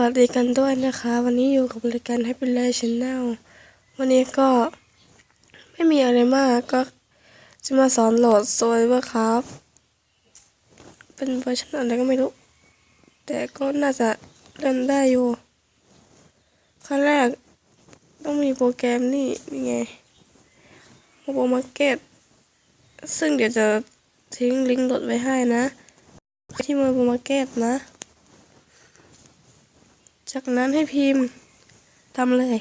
วัสดีกันด้วยนะคะ วันนี้อยู่กับรายการ Happy Life Channel วันนี้ก็ไม่มีอะไรมากก็จะมาสอนโหลดโซเวอร์ครับ เป็นเวอร์ชันอะไรก็ไม่รู้ แต่ก็น่าจะเล่นได้อยู่ขั้นแรกต้องมีโปรแกรมนี่นี่ไงโมบายมาร์เก็ตซึ่งเดี๋ยวจะทิ้งลิงก์โหลดไว้ให้นะ ที่โมบายมาร์เก็ตนะ จากนั้นให้พิมพ์ทำเลย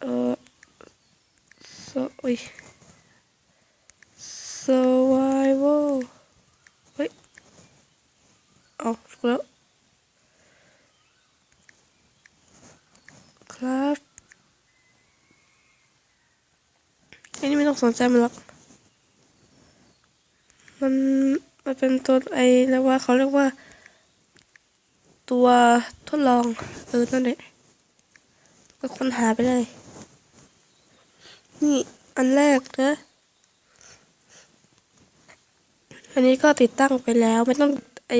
เออ so อุ้ย survival เฮ้ยเอาถูกแล้วครับอันนี้ไม่ต้องสนใจมันหรอก มันมันเป็นตัวไอเรียกว่าเขาเรียกว่า ตัวทดลองเออนั่นแหละก็ค้นหาไปเลย นี่อันแรกนะอันนี้ก็ติดตั้งไปแล้วไม่ต้องไอ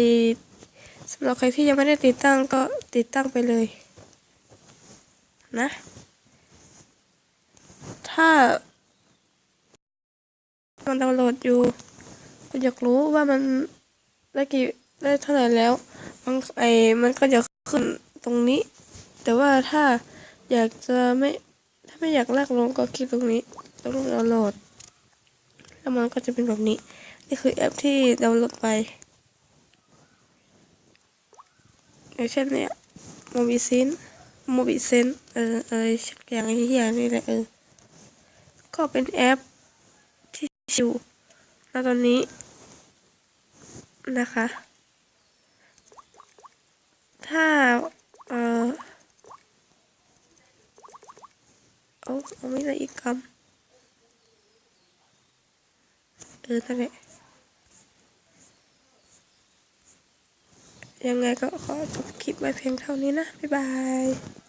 สำหรับใครที่ยังไม่ได้ติดตั้งก็ติดตั้งไปเลย นะ ถ้ามันดาวน์โหลดอยู่ คุณอยากรู้ว่ามันได้กี่ได้เท่าไหร่แล้ว มันไอมันก็จะขึ้นตรงนี้ แต่ว่าถ้าอยากจะไม่ถ้าไม่อยากลากลงก็คลิกตรงนี้ตรงดาวน์โหลด แล้วมันก็จะเป็นแบบนี้ นี่คือแอปที่ดาวน์โหลดไปอย่างเช่นเนี่ยโมบิซินโมบิเซนเออเออสักอย่างที่อย่างนี้แหละเออก็เป็นแอปที่อยู่ณตอนนี้ นะคะ ถ้า เออเอาเอาไม่ได้อีกคำเออนั่นแหละยังไงก็ขอจบคลิปไว้เพียงเท่านี้นะ บ๊ายบาย